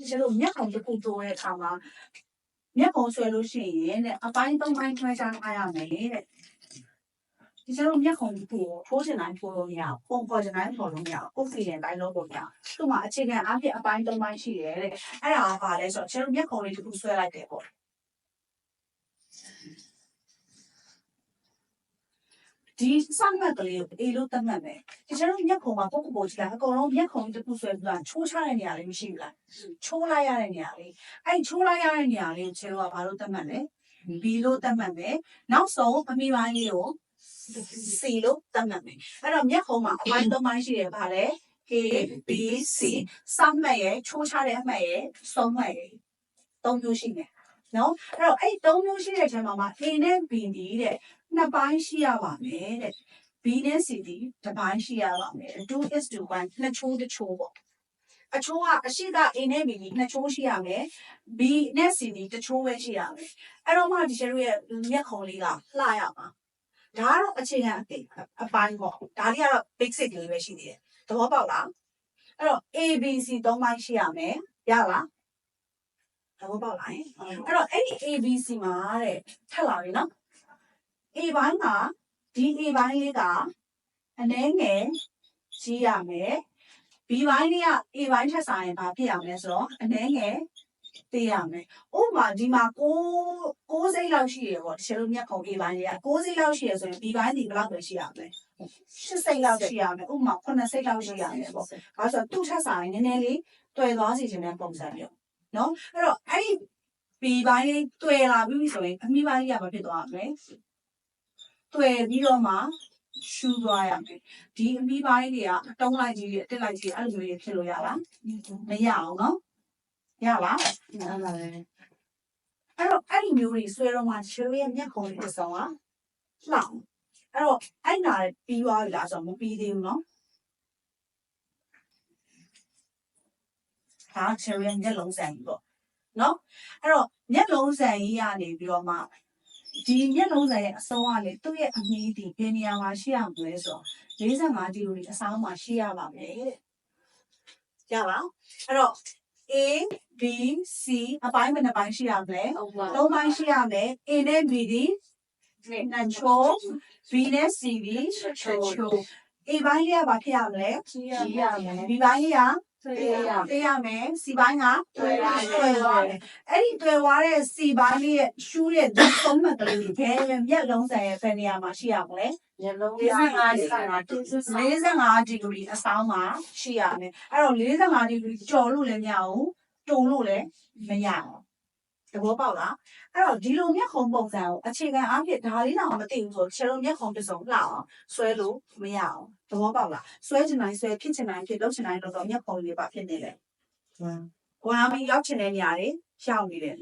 တချို့တို့မျက်ခုံတစ်ခုတိုးတဲ့အခါမှာမျက်ခုံဆွဲလို့ရှိရင်တဲ့အပိုင်းသုံးပိုင်းထွဲခြားထားရမယ်တဲ့ဒီကျတော့မျက်ခုံတစ်ခုကိုထိုးချင်တိုင်းထိုးလို့မရဘူးပုံပေါ်ချင်တိုင်းပေါ်လို့မရဘူးကိုယ်ဖီရင်တိုင်းလို့ပုံမရဘူးသူ့မှာအခြေခံအဖြစ်အပိုင်းသုံးပိုင်းရှိတယ်တဲ့အဲ့ဒါကဘာလဲဆိုတော့ကျတော့မျက်ခုံလေးတစ်ခုဆွဲလိုက်တယ်ပေါ့ ဒီစမှတ်ကလေးကိုအေးလို့တတ်မှတ်မယ်ဒီကျတော့မျက်ခုံမှာပုတ်ပုတ်ကြည့်လိုက်အကုန်လုံးမျက်ခုံတစ်ခုဆွဲပြီးတော့ချိုးချတဲ့နေရာလေးမရှိဘူးလားချိုးလိုက်ရတဲ့နေရာလေးအဲ့ချိုးလိုက်ရတဲ့နေရာလေးကိုကျတော့ဘာလို့တတ်မှတ်လဲ B လို့တတ်မှတ်မယ်နောက်ဆုံးအမိပိုင်းလေးကို C လို့တတ်မှတ်မယ်အဲ့တော့မျက်ခုံးမှာအပိုင်းသုံးပိုင်းရှိတယ်ဗါလဲ A B C စမှတ်ရဲ့ချိုးချတဲ့အမှတ်ရဲ့ဆုံးမှတ်ရဲ့သုံးမျိုးရှိမယ် နော်အဲ့တော့အဲ့သုံးမျိုးရှိတဲ့အချိန်မှာမှာ A နဲ့ B ဒီတဲ့နှစ်ပိုင်းရှိရပါမယ်တဲ့ B နဲ့ C ဒီတစ်ပိုင်းရှိရပါမယ်2 is to 1နှစ်ချိုးတစ်ချိုးပေါ့အချိုးကအရှိက A နဲ့ B ဒီနှစ်ချိုးရှိရမယ် B နဲ့ C ဒီတစ်ချိုးပဲရှိရမယ်အဲ့တော့မှဒီကျတို့ရဲ့မျက်ခုံးလေးကလှရမှာဒါကတော့အခြေခံအသိအပိုင်းပေါ့ဒါတွေကတော့ basic လေးပဲရှိသေးတယ်သဘောပေါက်လားအဲ့တော့ A B C သုံးပိုင်းရှိရမယ်ရလား သဘောပေါက်လားယင်အဲ့တော့အဲ့ဒီ A B C မှာတဲ့ထက်လာပြီနော် A ဘိုင်းမှာဒီ A ဘိုင်းလေးကအနှဲငယ်ကြီးရမယ် B ဘိုင်းလေးက A ဘိုင်းထက်ဆိုင်ရင်ဘာဖြစ်ရမလဲဆိုတော့အနှဲငယ်သေးရမယ်။ဥပမာဒီမှာ6 6စိတ်လောက်ရှိရပေါ့ဒီချက်လုံးမြတ်ခုံ A ဘိုင်းလေးက6စိတ်လောက်ရှိရဆိုရင် B ဘိုင်းဒီဘယ်လောက်ပဲရှိရမလဲ။8စိတ်လောက်ရှိရမယ်။ဥပမာ9စိတ်လောက်ရှိရမယ်ပေါ့။ဒါဆိုတော့သူ့ထက်ဆိုင်နည်းနည်းလေးတွယ်သွားစီခြင်းတဲ့ပုံစံမျိုး။ နော်။အဲ့တော့အဲ့ဒီ B ဘိုင်းလေးတွယ်လာပြီဆိုရင်အမိဘိုင်းကြီးကဘာဖြစ်သွားမလဲ။တွယ်ပြီးတော့မှရှူသွားရမယ်ဒီအမိပိုင်းတွေကတုံးလိုက်ကြီးတွေတက်လိုက်ကြီးအဲ့လိုမျိုးတွေဖြစ်လို့ရလားမရအောင်နော်ရလားဟုတ်ပါပဲအဲ့တော့အဲ့ဒီမျိုးတွေဆွဲတော့မှချွေးရဲ့မျက်ခုံးလေးတစ်စုံကလှအောင်အဲ့တော့အဲ့နာပြီးသွားပြီလားဆိုတော့မပြီးသေးဘူးနော် ဒါချွေးရဲ့မျက်လုံးစံကြီးပေါ့နော်အဲ့တော့မျက်လုံးစံကြီးကနေပြီးတော့မှဒီမျက်လုံးစံရဲ့အစုံကလေသူ့ရဲ့အမီးဒီဘယ်နေရာမှာရှိရမလဲဆိုတော့45ဒီလိုဒီအဆောင်မှာရှိရပါမယ်တဲ့ရပါအဲ့တော့ A B C အပိုင်းဘယ်နှပိုင်းရှိရမလဲဟုတ်ပါသုံးပိုင်းရှိရမယ် A နဲ့ B ဒီနှချိုး B နဲ့ C ဒီချိုး A ပိုင်းလေးကဘာဖြစ်ရမလဲကြီးရမယ် B ပိုင်းလေးက တွေ့ရမယ်ပေးရမယ် C ပိုင်းကတွေ့ရမယ်တွေ့သွားတယ်အဲ့ဒီတွေ့သွားတဲ့ C ပိုင်းလေးရဲ့ရှူးတဲ့ဒီသုံးမှတ်ကလေးတွေဘယ်မျက်လုံးဆိုင်ရဲ့ဘယ်နေရာမှာရှိရမလဲညလုံး45ဒီ45ဒီဂရီအဆောင်မှာရှိရမယ်အဲ့တော့45ဒီဂရီကျော်လို့လည်းမရဘူးတုံလို့လည်းမရဘူး တဘောပေါက်လားအဲ့တော့ဒီလိုမျက်ခုံပုံစံကိုအခြေခံအားဖြင့်ဒါလေးတော့မသိဘူးဆိုခြေလုံးမျက်ခုံတစ်စုံလှအောင်ဆွဲလို့မရအောင်တဘောပေါက်လားဆွဲချင်တိုင်းဆွဲဖြစ်ချင်တိုင်းဖြစ်လုပ်ချင်တိုင်းလုပ်တော့မျက်ခုံလေးပါဖြစ်နေတယ်ဟုတ်။ဝါမီရောက်ချင်တဲ့နေရာတွေရှောက်နေတယ်